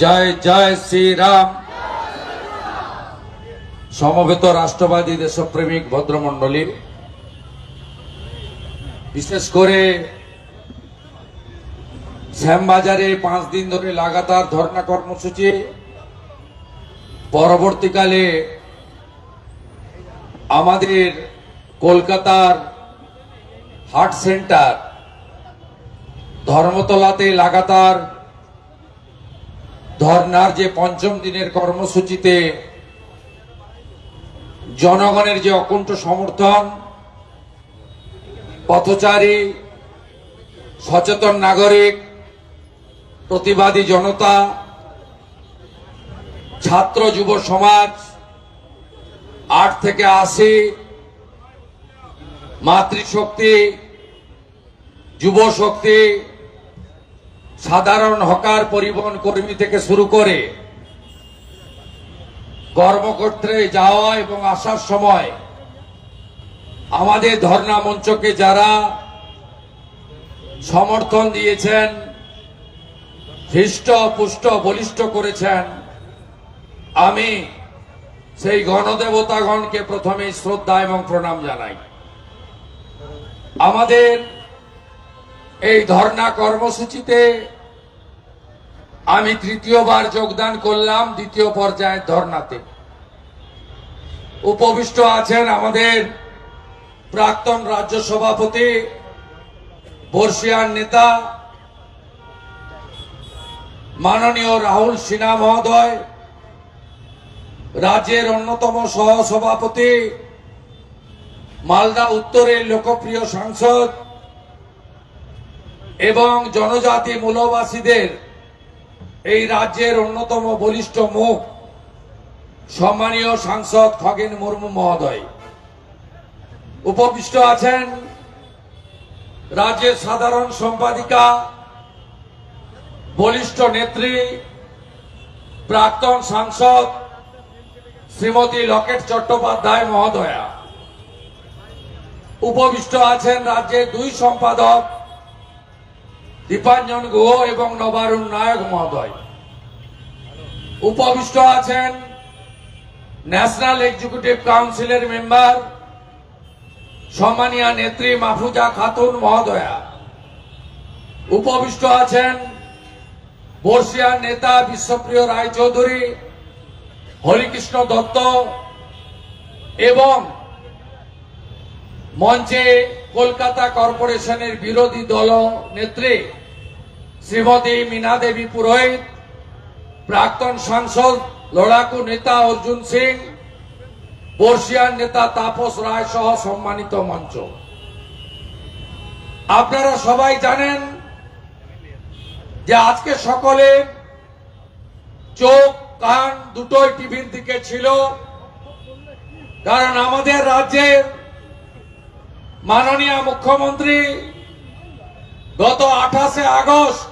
জয় জয় শ্রীরাম। সমবেত রাষ্ট্রবাদী দেশপ্রেমিক ভদ্রমণ্ডলী, বিশেষ করে শ্যামবাজারে পাঁচ দিন ধরে লাগাতার ধর্ণা কর্মসূচি, পরবর্তীকালে আমাদের কলকাতার হার্ট সেন্টার, ধর্মতলাতে লাগাতার ধর্নার যে পঞ্চম দিনের কর্মসূচিতে জনগণের যে অকুণ্ঠ সমর্থন, পথচারী, সচেতন নাগরিক, প্রতিবাদী জনতা, ছাত্র যুব সমাজ, আট থেকে আশি মাতৃশক্তি যুব শক্তি সাধারণ হকার পরিবহন কর্মী থেকে শুরু করে কর্মক্ষেত্রে যাওয়া এবং আসার সময় আমাদের ধর্ণা মঞ্চকে যারা সমর্থন দিয়েছেন, হৃষ্ট, পুষ্ট, বলিষ্ঠ করেছেন, আমি সেই গণদেবতাগণকে প্রথমে শ্রদ্ধা এবং প্রণাম জানাই। আমাদের এই ধর্ণা কর্মসূচিতে আমি তৃতীয়বার যোগদান করলাম দ্বিতীয় পর্যায়ের ধর্নাতে উপবিষ্ট আছেন আমাদের প্রাক্তন রাজ্য সভাপতি, বর্ষিয়ার নেতা, মাননীয় রাহুল সিনহা মহোদয়, রাজ্যের অন্যতম সহ সভাপতি মালদা উত্তরের লোকপ্রিয় সাংসদ এবং জনজাতি মূলবাসীদের এই রাজ্যের অন্যতম বলিষ্ঠ মুখ, সম্মানীয় সাংসদ খগেন মুর্মু মহোদয়। উপবিষ্ট আছেন রাজ্যের সাধারণ সম্পাদিকা, বলিষ্ঠ নেত্রী, প্রাক্তন সাংসদ শ্রীমতী লকেট চট্টোপাধ্যায় মহোদয়া। উপবিষ্ট আছেন রাজ্যের দুই সম্পাদক দীপাঞ্জন গুহ এবং নবারুণ নায়ক মহোদয়। উপবিষ্ট আছেন ন্যাশনাল এক্সিকিউটিভ কাউন্সিলের মেম্বার, সম্মানীয় নেত্রী মাহফুজা খাতুন মহোদয়া। উপবিষ্ট আছেন বর্ষিয়ার নেতা বিশ্বপ্রিয় রায়চৌধুরী, হরিকৃষ্ণ দত্ত এবং মঞ্চে কলকাতা কর্পোরেশনের বিরোধী দল নেত্রী শ্রীমতী মীনা দেবী পুরোহিত, প্রাক্তন সাংসদ লড়াকু নেতা অর্জুন সিং বর্ষিয়ার নেতা তাপস রায় সহ সম্মানিত মঞ্চ। আপনারা সবাই জানেন যে আজকে সকলে চোখ, কান দুটোই টিভির দিকে ছিল, কারণ আমাদের রাজ্যের মাননীয় মুখ্যমন্ত্রী গত আঠাশে আগস্ট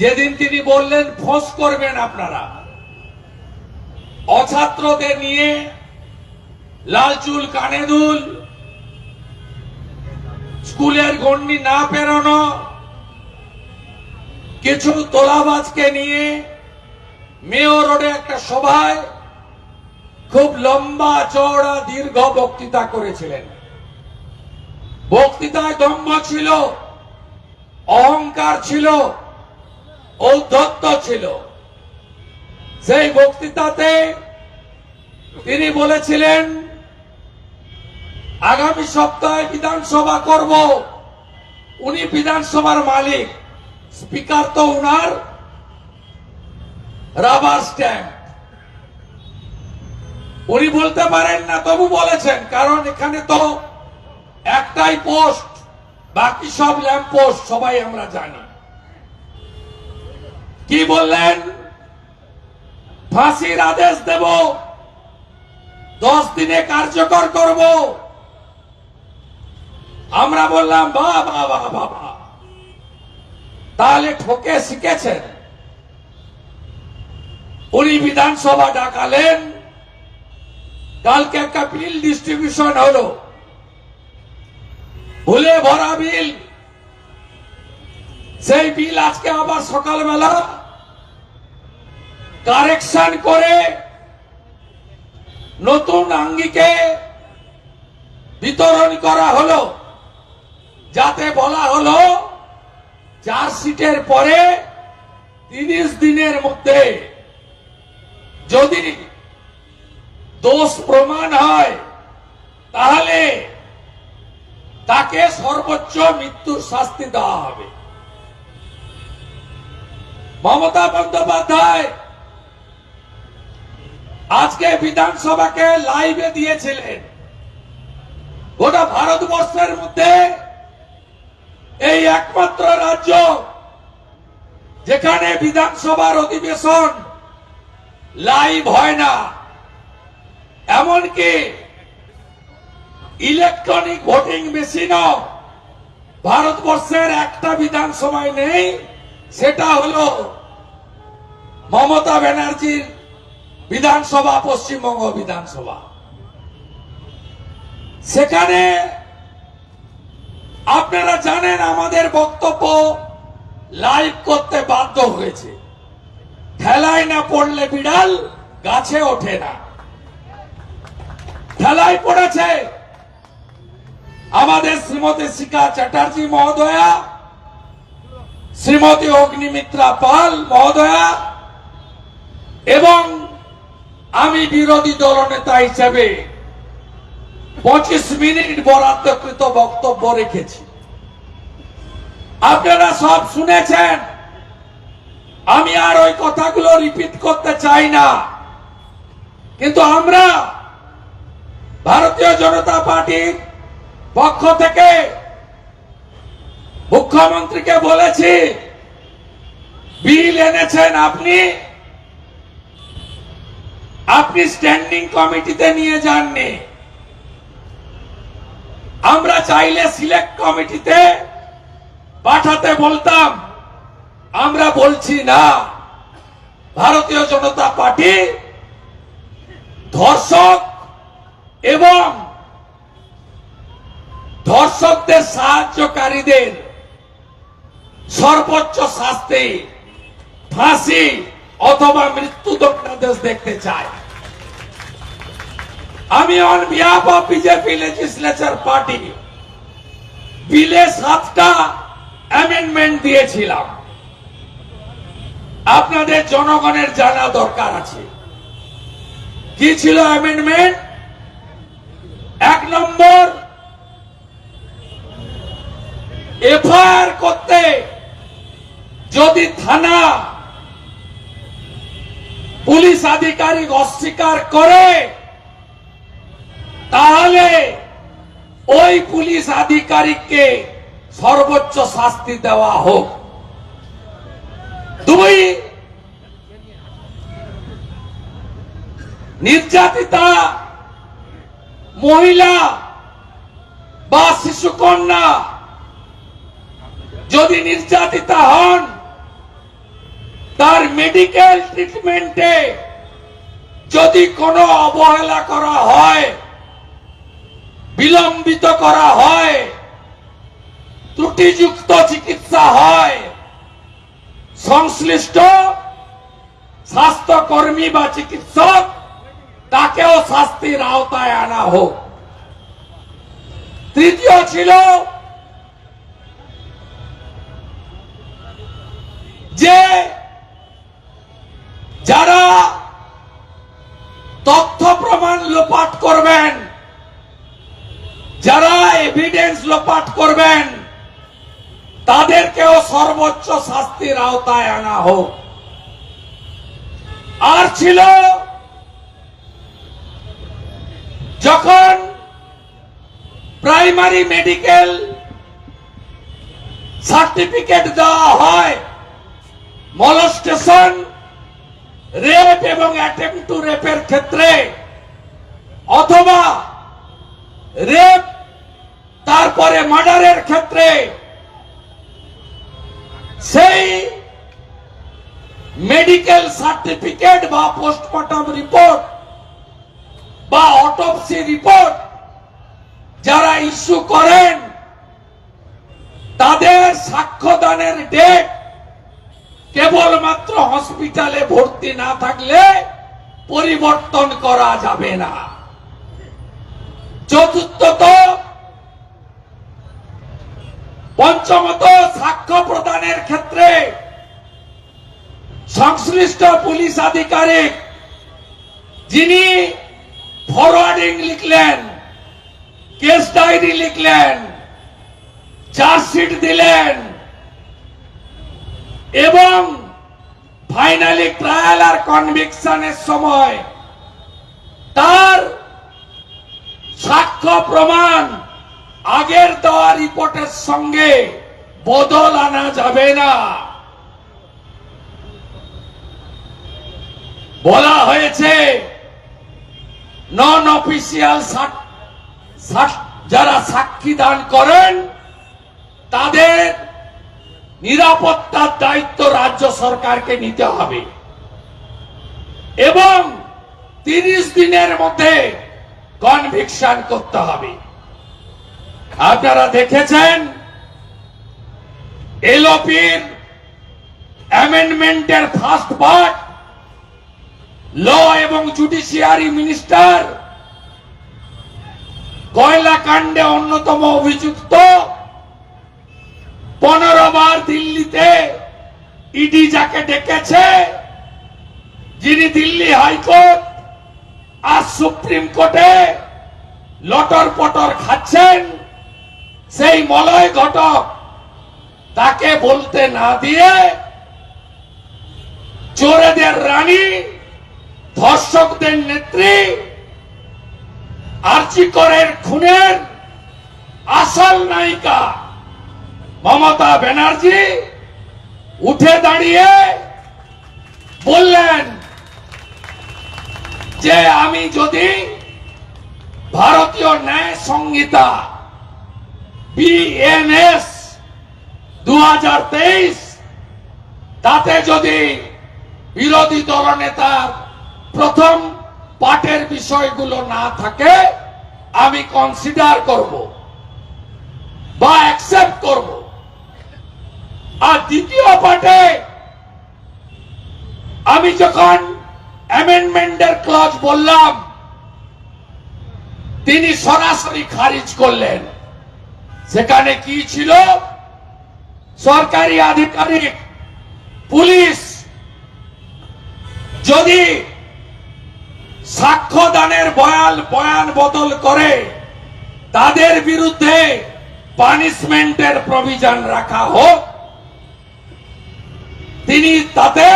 যেদিন তিনি বললেন, ফোঁস করবেন আপনারা। অছাত্রদের নিয়ে লাল চুল, কানে দুল, স্কুলের গন্ডি না পেরোনো, কিছু তোলাবাজকে নিয়ে মেয়র রোডে একটা সভায় খুব লম্বা, চওড়া, দীর্ঘ বক্তৃতা করেছিলেন। বক্তৃতায় দম্ভ ছিল, অহংকার ছিল ঔদ্ধত্য ছিল। সেই বক্তৃতাতে তিনি বলেছিলেন, আগামী সপ্তাহে বিধানসভা করব। উনি বিধানসভার মালিক, স্পিকার তো উনার রাবার স্ট্যাম্প। উনি বলতে পারেন না, তবু বলেছেন, কারণ এখানে তো একটাই পোস্ট, বাকি সব ল্যাম্প পোস্ট সবাই আমরা জানি। কি বললেন? ফাঁসির আদেশ দেব। দশ দিনে কার্যকর করব। আমরা বললাম, বা বা বা বাবা তাহলে ঠকে শিখেছেন। উনি বিধানসভা ডাকালেন। কালকে একটা বিল ডিস্ট্রিবিউশন হলো। ভুলে ভরা বিল। সেই বিল আজকে আবার সকালবেলা কারেকশন করে নতুন আঙ্গিকে বিতরণ করা হলো। যাতে বলা হলো চার্জশিটের পরে তিরিশ দিনের মধ্যে যদি দোষ প্রমাণ হয়, তাহলে তাকে সর্বোচ্চ মৃত্যুর শাস্তি দেওয়া হবে। মমতা বন্দ্যোপাধ্যায় আজকে বিধানসভাকে লাইভে দিয়েছিলেন। গোটা ভারতবর্ষের মধ্যে এই একমাত্র রাজ্য যেখানে বিধানসভার অধিবেশন লাইভ হয় না। এমনকি ইলেকট্রনিক ভোটিং মেশিনও ভারতবর্ষের একটা বিধানসভায় নেই, সেটা হলো মমতা ব্যানার্জির বিধানসভা, পশ্চিমবঙ্গ বিধানসভা। সেখানে আপনারা জানেন আমাদের বক্তব্য লাইভ করতে বাধ্য হয়েছে। ঠেলায় না পড়লে বিড়াল গাছে ওঠে না। ঠেলায় পড়েছে আমাদের শ্রীমতী শিখা চ্যাটার্জি মহোদয়া, শ্রীমতী অগ্নিমিত্রা পাল মহোদয়া এবং আমি বিরোধী দলনেতা হিসেবে পঁচিশ মিনিট বরাদ্দকৃত বক্তব্য রেখেছি। আপনারা সব শুনেছেন। আমি আর ওই কথাগুলো রিপিট করতে চাই না। কিন্তু আমরা ভারতীয় জনতা পার্টির পক্ষ থেকে মুখ্যমন্ত্রীকে বলেছি, বিল এনেছেন আপনি। আপনি স্ট্যান্ডিং কমিটিতে নিয়ে যাননি। আমরা চাইলে সিলেক্ট কমিটিতে পাঠাতে বলতাম। আমরা বলছি না। ভারতীয় জনতা পার্টি ধর্ষক এবং ধর্ষকদের সাহায্যকারীদের সর্বোচ্চ শাস্তি, ফাঁসি অথবা মৃত্যুদণ্ডাদেশ দেখতে চায়। আমি on behalf of BJP legislature party বিলে সাতটা অ্যামেন্ডমেন্ট দিয়েছিলাম। আপনাদের জনগণের জানা দরকার আছে। কি ছিল অ্যামেন্ডমেন্ট এক নম্বর, এফআইআর করতে যদি থানা পুলিশ আধিকারিক অস্বীকার করে তাহলে ওই পুলিশ আধিকারিককে সর্বোচ্চ শাস্তি দেওয়া হোক। দুই, নির্যাতিতা মহিলা বা শিশুকন্যা যদি নির্যাতিতা হন, তার মেডিকেল ট্রিটমেন্টে যদি কোনো অবহেলা করা হয় বিলম্বিত করা হয়। ত্রুটিযুক্ত চিকিৎসা হয়। সংশ্লিষ্ট স্বাস্থ্যকর্মী বা চিকিৎসক, তাকেও শাস্তির আওতায় আনা হোক। তৃতীয় ছিল যে যারা তথ্য প্রমাণ লোপাট করবেন যারা এভিডেন্স লোপাট করবেন, তাদেরকেও সর্বোচ্চ শাস্তির আওতায় আনা হোক। আর ছিল, যখন প্রাইমারি মেডিকেল সার্টিফিকেট দেওয়া হয়, মলস্টেশন, রেপ এবং অ্যাটেম্প টু রেপের ক্ষেত্রে, অথবা রেপ তারপরে মার্ডারের ক্ষেত্রে সেই মেডিকেল সার্টিফিকেট বা পোস্টমর্টম রিপোর্ট বা অটোপসি রিপোর্ট যারা ইস্যু করেন, তাদের সাক্ষ্যদানের ডেট কেবলমাত্র হসপিটালে ভর্তি না থাকলে পরিবর্তন করা যাবে না। চতুর্থত পঞ্চমত সাক্ষ্য প্রদানের ক্ষেত্রে সংশ্লিষ্ট পুলিশ আধিকারিক যিনি ফরওয়ার্ডিং লিখলেন, কেস ডায়েরি লিখলেন, চার্জশিট দিলেন এবং ফাইনালি ট্রায়াল আর কনভিকশনের সময় তার সাক্ষ্য প্রমাণ আগের দেওয়া রিপোর্টের সঙ্গে বদল আনা যাবে না। বলা হয়েছে নন অফিসিয়াল যারা সাক্ষী দান করেন, তাদের নিরাপত্তার দায়িত্ব রাজ্য সরকারকে নিতে হবে। এবং তিরিশ দিনের মধ্যে কনভিকশন করতে হবে। আপনারা দেখেছেন এলওপির অ্যামেন্ডমেন্টের ফার্স্ট পার্ট, ল এবং জুডিশিয়ারি মিনিস্টার কয়লা কাণ্ডে অন্যতম অভিযুক্ত, পনেরো বার দিল্লিতে ইডি যাকে ডেকেছে, যিনি দিল্লি হাইকোর্ট আর সুপ্রিম কোর্টে লটর পটর খাচ্ছেন। সেই মলয় ঘটক তাকে বলতে না দিয়ে চোরেদের রানী, ধর্ষকদের নেত্রী, আর্চিকরের খুনের আসল নায়িকা মমতা ব্যানার্জি উঠে দাঁড়িয়ে বললেন যে আমি যদি ভারতীয় ন্যায় সংহিতা বিএনএস দু তাতে যদি বিরোধী দলনেতার প্রথম পাঠের বিষয়গুলো না থাকে, আমি কনসিডার করব বা অ্যাকসেপ্ট করব। আর দ্বিতীয় পাঠে আমি যখন অ্যামেন্ডমেন্টের ক্লজ বললাম, তিনি সরাসরি খারিজ করলেন। সেখানে কি ছিল? সরকারি আধিকারিক, পুলিশ। যদি সাক্ষ্যদানের বয়াল, বয়ান বদল করে, তাদের বিরুদ্ধে পানিশমেন্টের প্রভিজন রাখা হোক, তিনি তাতে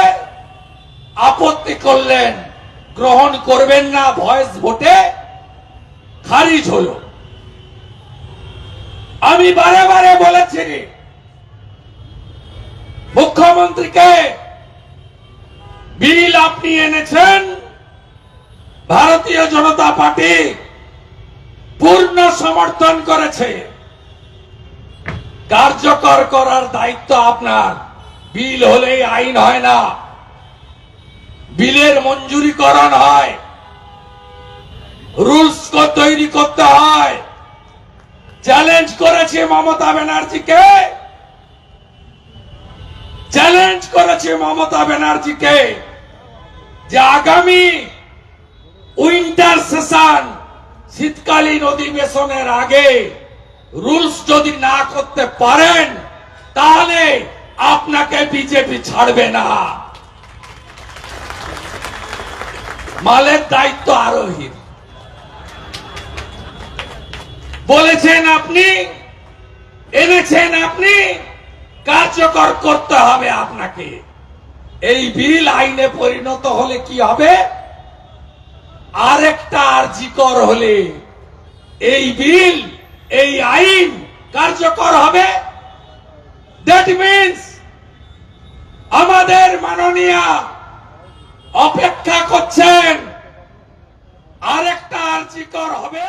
আপত্তি করলেন, গ্রহণ করবেন না, ভয়েস ভোটে খারিজ হল। আমি বারে বারে বলেছি, মুখ্যমন্ত্রীকে বিল আপনি এনেছেন, ভারতীয় জনতা পার্টি পূর্ণ সমর্থন করেছে। কার্যকর করার দায়িত্ব আপনার। বিল হলেই আইন হয় না। বিলের মঞ্জুরিকরণ হয়। রুলস তৈরি করতে হয়। চ্যালেঞ্জ করেছে মমতা ব্যানার্জিকে। চ্যালেঞ্জ করেছে মমতা ব্যানার্জিকে যে আগামী উইন্টার সেশন শীতকালীন অধিবেশনের আগে রুলস যদি না করতে পারেন, তাহলে আপনাকে বিজেপি ছাড়বে না। মালের দায়িত্ব আরোহীর। বলেছেন আপনি, এনেছেন আপনি, কার্যকর করতে হবে আপনাকে। এই বিল আইনে পরিণত হলে কি হবে? আরেকটা আর্জিকর হলে এই বিল, এই আইন কার্যকর হবে। দ্যাট মিন্স আমাদের মাননীয় অপেক্ষা করছেন, আরেকটা আর্জিকর হবে।